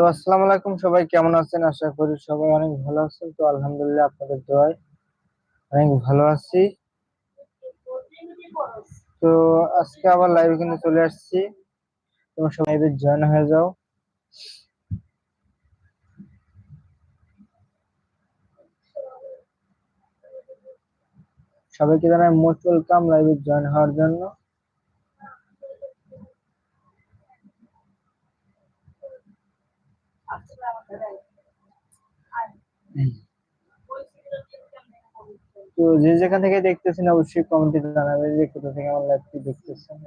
তো আসসালামু আলাইকুম সবাই, কেমন আছেন? আশা করি সবাই অনেক ভালো আছেন। তো আলহামদুলিল্লাহ আপনাদের দোয়ায় অনেক ভালো আছি। তো আজকে আবার লাইভ এখানে চলে আসছি। তোমরা সবাই জয়েন হয়ে যাও। সবাইকে জানাই মোস্ট ওয়েলকাম লাইভে জয়েন হওয়ার জন্য। তো যে যেখান থেকে দেখতেছেন অবশ্যই কমেন্টে জানাবেন যে কোথা থেকে আমার লাইভটি দেখতেছেন।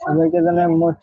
সবাইকে জানাই মোস্ট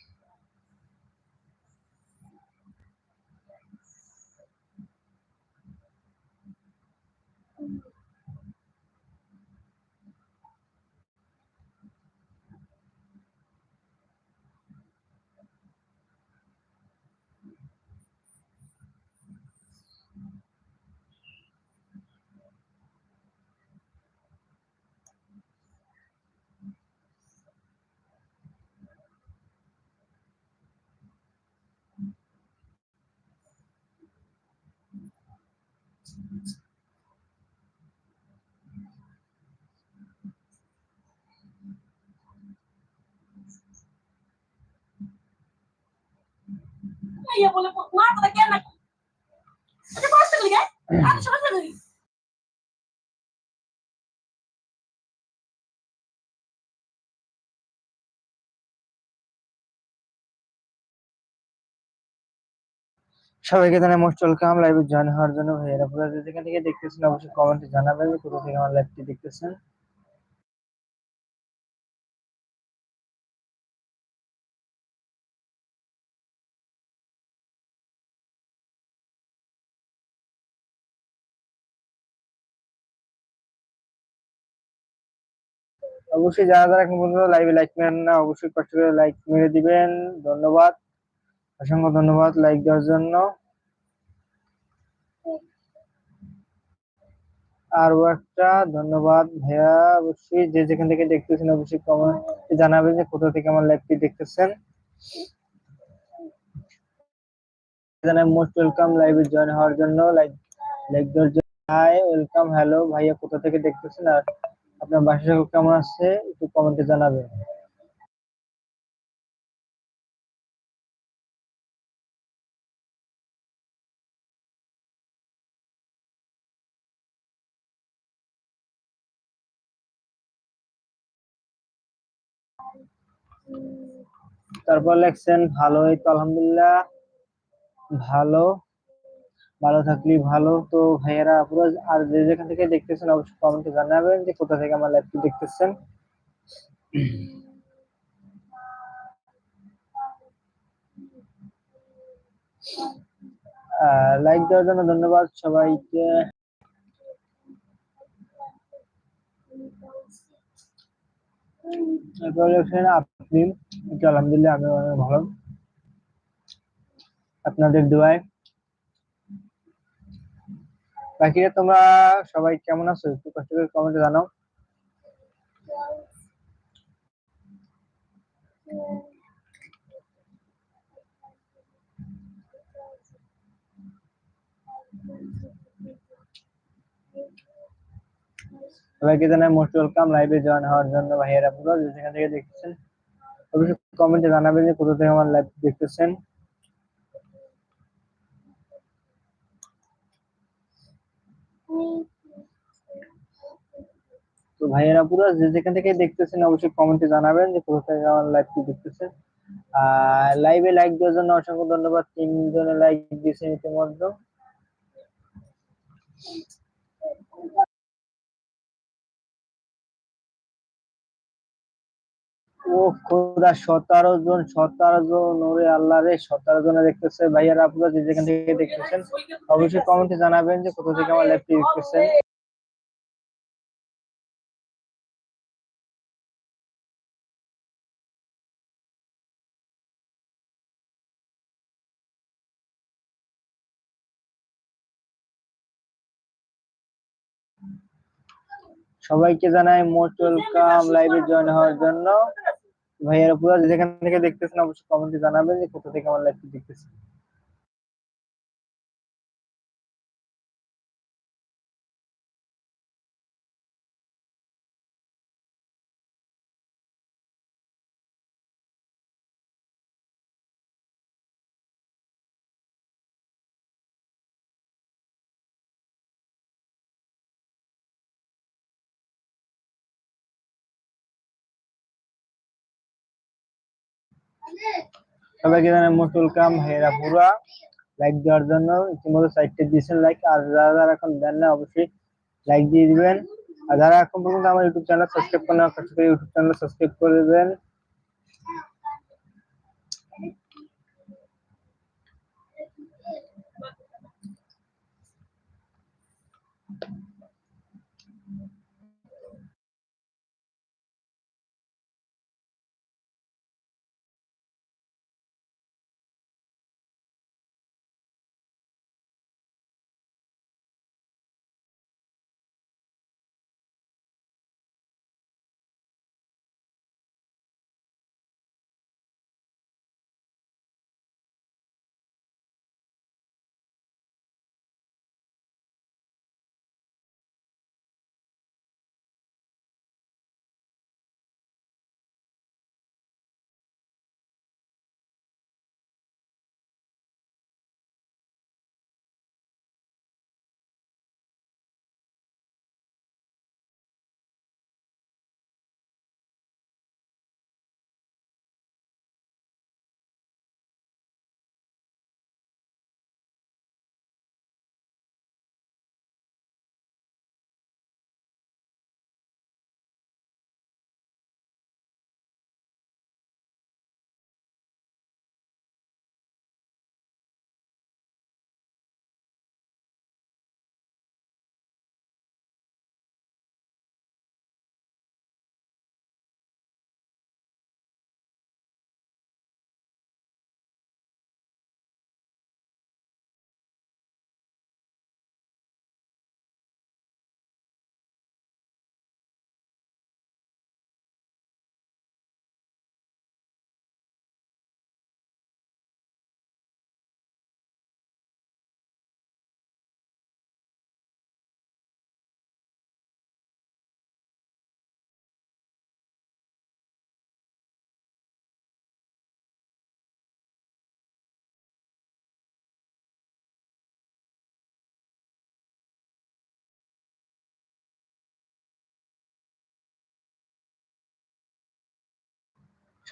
ইয়ে বলে মা কথা কেন না আচ্ছা বসতে গেলি সবাইকে জানাই মোস্ট ওয়েলকাম লাইভে জয়েন হওয়ার জন্য। ভাইয়েরা যে যেখান থেকে দেখতেছেন, অবশ্যই কমেন্টে জানাবেন কোথা থেকে আমার লাইভটি দেখতেছেন। অবশ্যই যারা যারা এখন পর্যন্ত লাইভে লাইক মেরেন না, অবশ্যই কষ্ট করে লাইক মেরে দিবেন। ধন্যবাদ। অসংখ্য ধন্যবাদ লাইক দেওয়ার জন্য। আরও একটা ধন্যবাদ ভাইয়া, অবশ্যই যে যেখান থেকে দেখতেছেন অবশ্যই কমেন্ট জানাবেন যে কোথা থেকে আমার লাইভটি দেখতেছেন। জানাই মোস্ট ওয়েলকাম লাইভে জয়েন হওয়ার জন্য লাইক লাইক দেওয়ার জন্য। হাই ওয়েলকাম হ্যালো ভাইয়া কোথা থেকে দেখতেছেন আর আপনার বাসা কেমন আছে একটু কমেন্টে জানাবেন। তারপর লেখছেন, ভালো এই তো আলহামদুলিল্লাহ, ভালো ভালো থাকলে ভালো। তো ভাইয়েরা, পুরো আর যে যেখান থেকে দেখতেছেন, অবশ্যই কমেন্টে জানাবেন যে কোথা থেকে আমার লাইভটি দেখতেছেন। লাইক দেওয়ার জন্য ধন্যবাদ সবাইকে। তারপর লেখছেন আপনি আলহামদুলিল্লাহ আমি অনেক ভালো। আপনাদের দোয়ায়। বাকিরা তোমরা সবাই কেমন আছো? একটু কষ্ট করে কমেন্টে জানাও। সবাইকে জানাই মোস্ট ওয়েলকাম লাইভে জয়েন হওয়ার জন্য ভাইয়েরা পুরো যেখান থেকে দেখতেছেন। অবশ্যই কমেন্টে জানাবেন যে কোথা থেকে আমার লাইভ দেখতেছেন। তো ভাইয়েরা পুরো যে যেখান থেকে দেখতেছেন অবশ্যই কমেন্টে জানাবেন যে কোথা থেকে আমার লাইভটি দেখতেছেন। আর লাইভে লাইক দেওয়ার জন্য অসংখ্য ধন্যবাদ। তিনজনে লাইক দিয়েছেন ইতিমধ্যে। ও খোদা, সতেরো জন সতেরো জন, ওরে আল্লাহ রে, সতেরো জনে দেখতেছে। ভাইয়ারা আপনারা যেখান থেকে দেখতেছেন, অবশ্যই কমেন্টে জানাবেন যে কোথা থেকে আমার লাইভটি দেখতেছেন। সবাইকে জানাই মোস্ট ওয়েলকাম লাইভে জয়েন হওয়ার জন্য। ভাইয়ারা পুরো যেখান থেকে দেখতেছেন, অবশ্যই কমেন্টে জানাবেন যে কোথা থেকে আমার লাইভটি দেখতেছেন। সবাইকে জানাই মোস্ট কাম, হেরা পুরা। লাইক দেওয়ার জন্য ইতিমধ্যে সাইটটা দিয়েছেন লাইক আর যারা যারা এখন দেন না অবশ্যই লাইক দিয়ে দিবেন। আর যারা এখন পর্যন্ত আমার ইউটিউব চ্যানেল সাবস্ক্রাইব করেন ইউটিউব চ্যানেল সাবস্ক্রাইব করে দেবেন।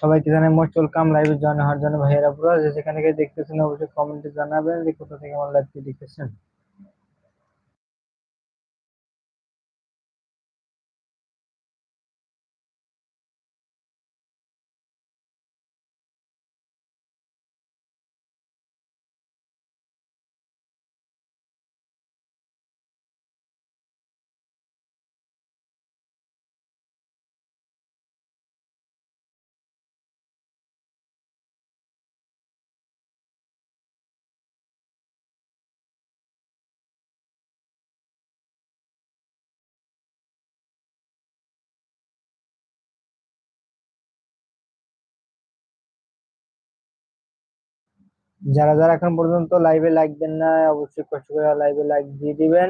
সবাইকে জানাই মোস্ট ওয়েলকাম লাইভে জয়েন হওয়ার জন্য ভাইয়েরা পুরো যেখান গিয়ে দেখতেছেন, অবশ্যই কমেন্টে জানাবেন যে কোথা থেকে আমার লাইভটি দেখতেছেন। যারা যারা এখন পর্যন্ত লাইভে লাইক দেন না, অবশ্যই কষ্ট করে লাইভে লাইক দিয়ে দিবেন।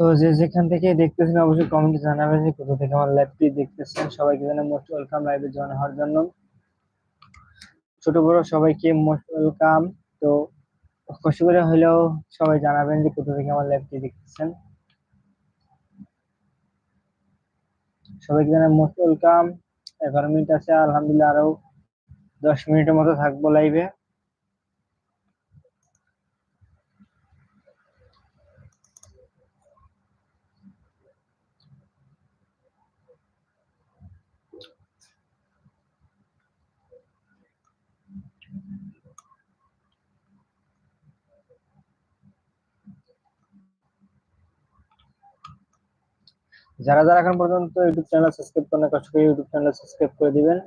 তো যে যেখান থেকে দেখতেছেন, অবশ্যই কমেন্টে জানাবেন যে কোথা থেকে আমার লাইভটি দেখতেছেন। সবাইকে জানাই মোস্ট ওয়েলকাম লাইভে জয়েন হওয়ার জন্য। ছোট বড় সবাইকে মোস্ট ওয়েলকাম তো কষ্ট করে হলেও সবাই জানাবেন যে কোথা থেকে আমার লাইভটি দেখতেছেন। সবাইকে জানাই মোস্ট ওয়েলকাম এগারো মিনিট আছে, আলহামদুলিল্লাহ আরও দশ মিনিটের মতো থাকব লাইভে যারা যারা এখন পর্যন্ত ইউটিউব চ্যানেল সাবস্ক্রাইব করেন কষ্ট করে ইউটিউব চ্যানেল সাবস্ক্রাইব করে দিবেন।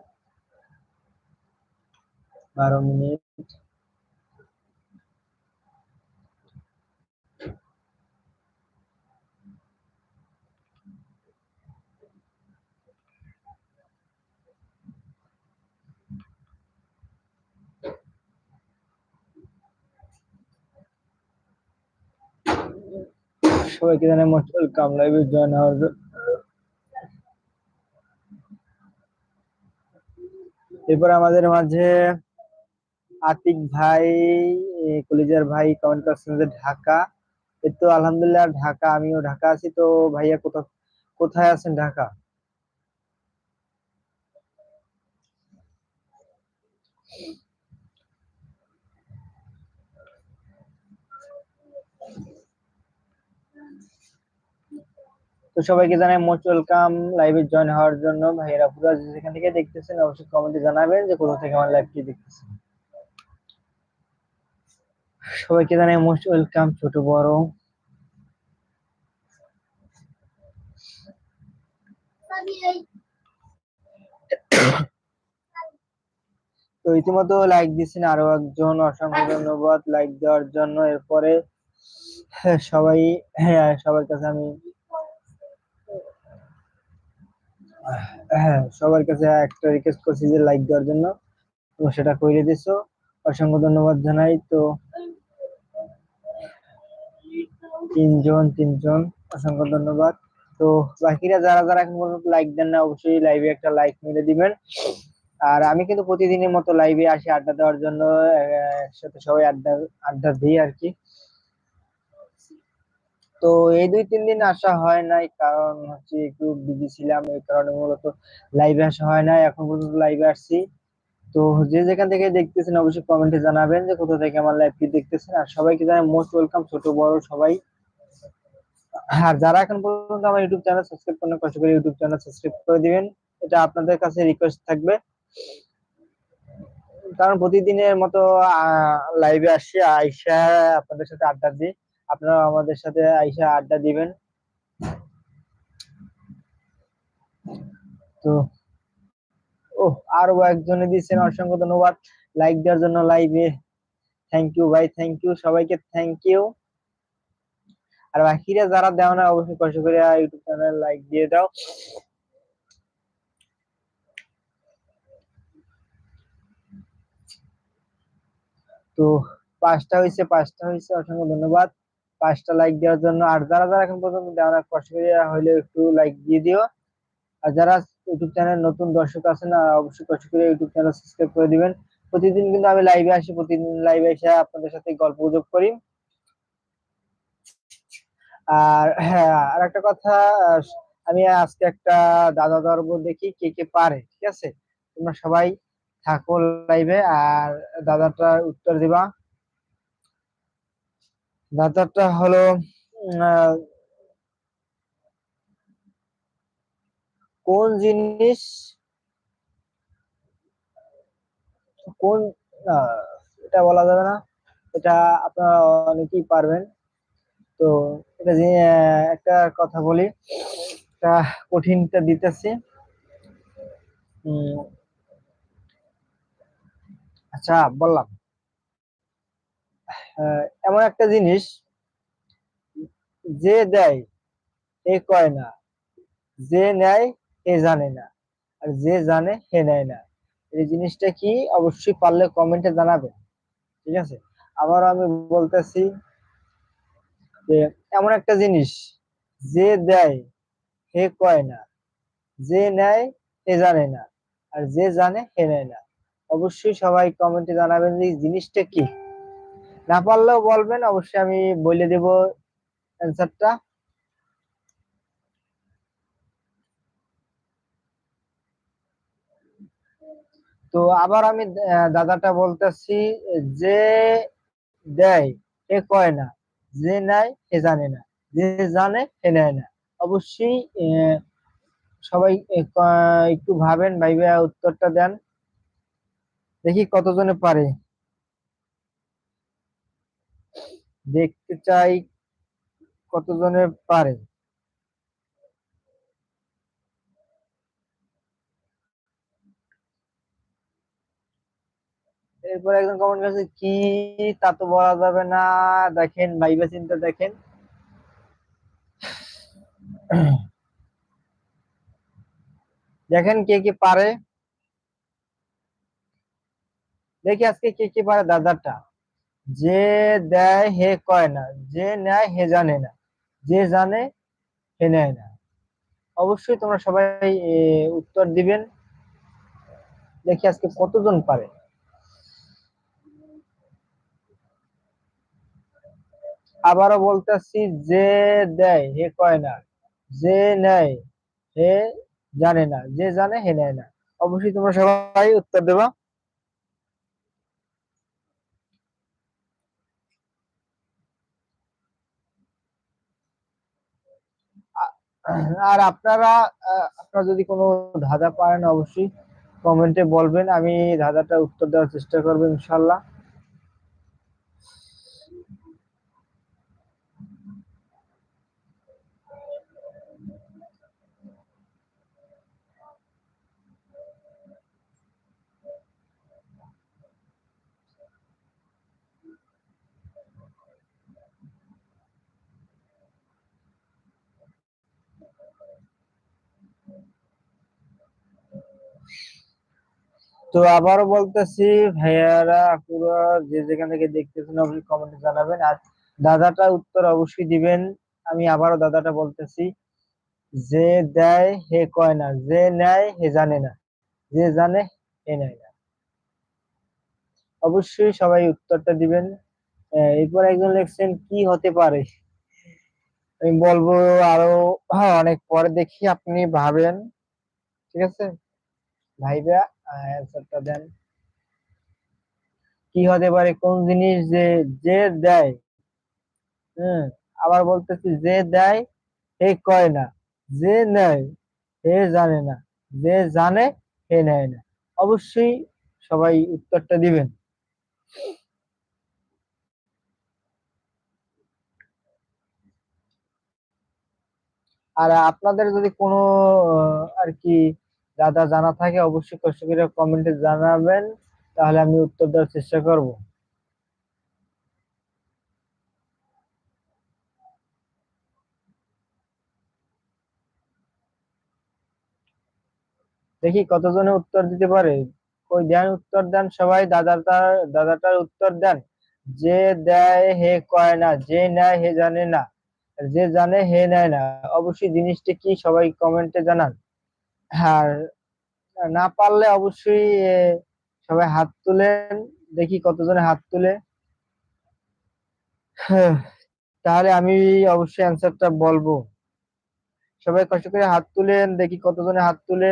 বারো মিনিট। সবাইকে জানাই মোস্ট ওয়েলকাম লাইভে জয়েন হওয়ার জন্য। এরপর আমাদের মাঝে আতিক ভাই কলিজার ভাই কমেন্ট করছেন যে ঢাকা। এ তো আলহামদুলিল্লাহ ঢাকা, আমিও ঢাকা আছি। তো ভাইয়া কোথাও কোথায় আছেন ঢাকা? সবাইকে জানাই মোস্ট ওয়েলকাম লাইভে জয়েন হওয়ার জন্য। ভাইয়েরা পুরো যেখান থেকে দেখতেছেন, অবশ্যই কমেন্টে জানাবেন যে কোথা থেকে আমার লাইভটি দেখতেছেন। সবাইকে জানাই মোস্ট ওয়েলকাম ছোট বড়। তো ইতিমধ্যে লাইক দিচ্ছেন আরও একজন, অসংখ্য ধন্যবাদ লাইক দেওয়ার জন্য। এরপরে সবাই হ্যাঁ সবার কাছে আমি হ্যাঁ সবার কাছে একটা রিকোয়েস্ট করছি যে লাইক দেওয়ার জন্য। তো সেটা করে দিছো। অসংখ্য ধন্যবাদ জানাই। তো তিনজন তিনজন, অসংখ্য ধন্যবাদ। তো বাকিরা যারা যারা এখন পর্যন্ত লাইক দেন না, অবশ্যই লাইভে একটা লাইক মিলে দিবেন। আর আমি কিন্তু প্রতিদিনের মতো লাইভে আসি আড্ডা দেওয়ার জন্য। একসাথে সবাই আড্ডা আড্ডা দিই আর কি। তো এই দুই, তিন দিন আসা হয় নাই। কারণ হচ্ছে একটু বিজি ছিলাম, এই কারণে মূলত লাইভে আসা হয় নাই। এখন পর্যন্ত লাইভে আসছি। তো যে যেখান থেকে দেখতেছেন, অবশ্যই কমেন্টে জানাবেন যে কোথা থেকে আমার লাইভটি দেখতেছেন। আর সবাইকে জানাই মোস্ট ওয়েলকাম ছোট, বড়, সবাই। আর যারা এখন পর্যন্ত আমার ইউটিউব চ্যানেল সাবস্ক্রাইব করেন কষ্ট করে ইউটিউব চ্যানেল সাবস্ক্রাইব করে দিবেন। এটা আপনাদের কাছে রিকোয়েস্ট থাকবে। কারণ প্রতিদিনের মতো লাইভে আসি, আইসা আপনাদের সাথে আড্ডা দিই। আপনারা আমাদের সাথে আইসা আড্ডা দিবেন। তো ও আরও একজনে দিচ্ছেন, অসংখ্য ধন্যবাদ। লাইক দেওয়ার জন্য লাইভে থ্যাংক ইউ ভাই থ্যাংক ইউ সবাইকে থ্যাংক ইউ আর বাকিরা যারা দেও না, অবশ্যই কষ্ট করে ইউটিউব চ্যানেল লাইক দিয়ে দাও। তো, পাঁচটা হয়েছে পাঁচটা হয়েছে অসংখ্য ধন্যবাদ। পাঁচটা লাইক দেওয়ার জন্য। আর যারা যারা এখন পর্যন্ত দেওয়া কষ্ট করে হইলে একটু লাইক দিয়ে দিও। আর যারা ইউটিউব চ্যানেল নতুন দর্শক আছেন আহ, অবশ্যই কষ্ট করে ইউটিউব চ্যানেল সাবস্ক্রাইব করে দিবেন। প্রতিদিন কিন্তু আমি লাইভে আসি প্রতিদিন লাইভে এসে আপনাদের সাথে গল্প গুজব করি। আর হ্যাঁ আর একটা কথা আমি আজকে একটা দাদা দর্ব দেখি কে কে পারে ঠিক আছে? তোমরা সবাই থাকো লাইভে আর দাদাটার উত্তর দিবা। দাদাটা হলো কোন জিনিস, কোন এটা বলা যাবে না। এটা আপনারা অনেকেই পারবেন। তো এটা একটা কথা বলি, একটা কঠিনটা দিতেছি। আচ্ছা বললাম। এমন একটা জিনিস যে দেয় এ কয় না। যে নেয় এ জানে না। আর যে জানে হে নেয় না। এই জিনিসটা কি? অবশ্যই পারলে কমেন্টে জানাবেন। ঠিক আছে? আবার আমি বলতেছি যে, এমন একটা জিনিস যে দেয় হে কয় না। যে নেয়, সে জানে না। আর যে জানে হে নেয় না। অবশ্যই সবাই কমেন্টে জানাবেন যে জিনিসটা কি। না পারলেও বলবেন, অবশ্যই আমি বলে দেব অ্যান্সারটা তো আবার আমি দাদাটা বলতেছি যে, দেয় সে কয় না, যে নেয় সে জানে না, যে জানে সে নেয় না। অবশ্যই সবাই একটু ভাবেন ভাইবা উত্তরটা দেন। দেখি কতজনে পারে। দেখতে চাই কতজনে পারে। এরপর একজন কমেন্ট করেছে, কি? তা তো বলা যাবে না। দেখেন, ভাইবা চিন্তা দেখেন। দেখেন কে কে পারে। দেখি আজকে কে কে পারে দাদাটা যে দেয় হে কয় না, যে নেয় হে জানে না, যে জানে হে নেয় না। অবশ্যই তোমরা সবাই উত্তর দিবেন। দেখি আজকে কতজন পারে। আবারও বলতেছি, যে দেয় হে কয় না, যে নেয় হে জানে না, যে জানে হে নেয় না। অবশ্যই তোমরা সবাই উত্তর দেবা। আর আপনারা আপনারা যদি কোনো ধাঁধা পারেন, অবশ্যই কমেন্টে বলবেন। আমি ধাঁধাটা উত্তর দেওয়ার চেষ্টা করব, ইনশাল্লাহ। তো আবারও বলতেছি, ভাইয়ারা, আপুরা, যে যেখান থেকে দেখতেছেন, অবশ্যই কমেন্টে জানাবেন। আর দাদাটা উত্তর অবশ্যই দিবেন। আমি আবারও দাদাটা বলতেছি, যে দেয়, হে কয় না। যে নেয়, হে জানে না। যে জানে, হে নেয় না। অবশ্যই সবাই উত্তরটা দিবেন। এরপর একজন লিখছেন, কি হতে পারে? আমি বলব আরও অনেক পরে দেখি, আপনি ভাবেন। ঠিক আছে? ভাইবা অ্যান্সারটা দেন। কি হতে পারে? কোন জিনিস যে যে দেয়, হম, আবার বলতেছি, যে দেয়, হে কয় না। যে নেয়, হে জানে না। যে জানে, হে নেয় না। অবশ্যই সবাই উত্তরটা দিবেন। আর আপনাদের যদি কোনো আর কি দাদা জানা থাকে অবশ্যই কষ্ট করে কমেন্টে জানাবেন, তাহলে আমি উত্তর দেওয়ার চেষ্টা করব। দেখি কতজনে উত্তর দিতে পারে। কই দেন উত্তর দেন সবাই, দাদাটার দাদাটার উত্তর দেন। যে দেয় হে কয় না, যে নেয় হে জানে না, যে জানে হে নেয় না। অবশ্যই জিনিসটা কি সবাই কমেন্টে জানান। আর না পারলে অবশ্যই সবাই হাত তুলেন। দেখি কতজনে হাত তুলে। হ্যাঁ, তাহলে আমি অবশ্যই অ্যান্সারটা বলব। সবাই কষ্ট করে হাত তুলেন দেখি কতজনে হাত তুলে।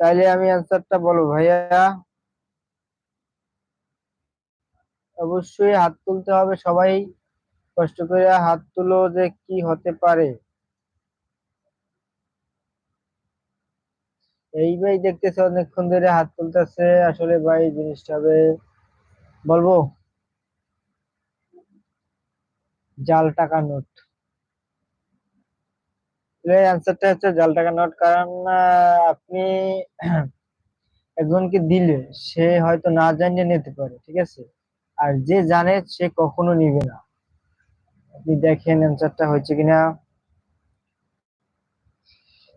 তাইলে আমি অ্যান্সারটা বলব ভাইয়া। অবশ্যই হাত তুলতে হবে সবাই কষ্ট করে হাত তুলো যে কি হতে পারে। এই ভাই দেখতেছে অনেকক্ষণ ধরে হাত তুলতেছে আসলে ভাই জিনিসটা হবে, বলব? জাল টাকা নোট। এর অ্যান্সারটা হচ্ছে জাল টাকা নোট, কারণ আপনি একজনকে দিলে সে হয়তো না জানিয়ে নিতে পারে, ঠিক আছে? আর যে জানে সে কখনো নিবে না। আপনি দেখেন অ্যান্সারটা হয়েছে কিনা।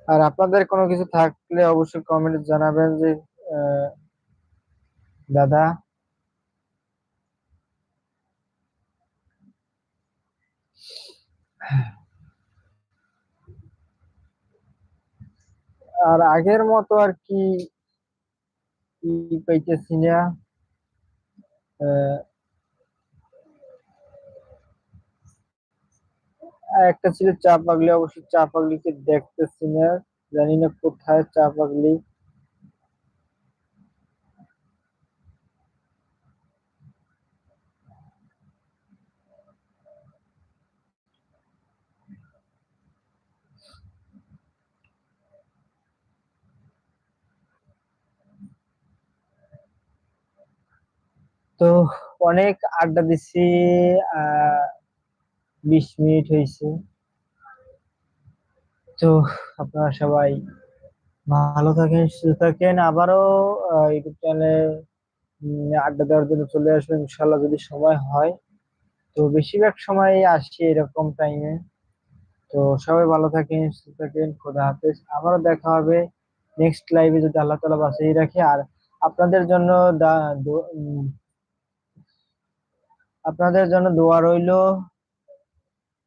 আর আপনাদের কোনো কিছু থাকলে অবশ্যই কমেন্টে জানাবেন যে দাদা। আর আগের মতো আর কি কি পাইতেছি না আহ, আর একটা ছিল চা পাগলি অবশ্য চা পাগলিকে দেখতেছি না। জানি না কোথায় চা পাগলি তো অনেক আড্ডা দিছি, আহ বিশ মিনিট হয়েছে। তো আপনারা সবাই ভালো থাকেন, সুস্থ থাকেন। আবারও ইউটিউব চ্যানেলে আড্ডা দেওয়ার জন্য চলে আসবেন ইনশাল্লাহ যদি সময় হয়। তো বেশিরভাগ সময় আসি এরকম টাইমে তো সবাই ভালো থাকেন, সুস্থ থাকেন, খোদা হাফেজ। আবারও দেখা হবে নেক্সট লাইভে যদি আল্লাহ তালা বাঁচিয়ে রাখে। আর আপনাদের জন্য আপনাদের জন্য দোয়া রইল।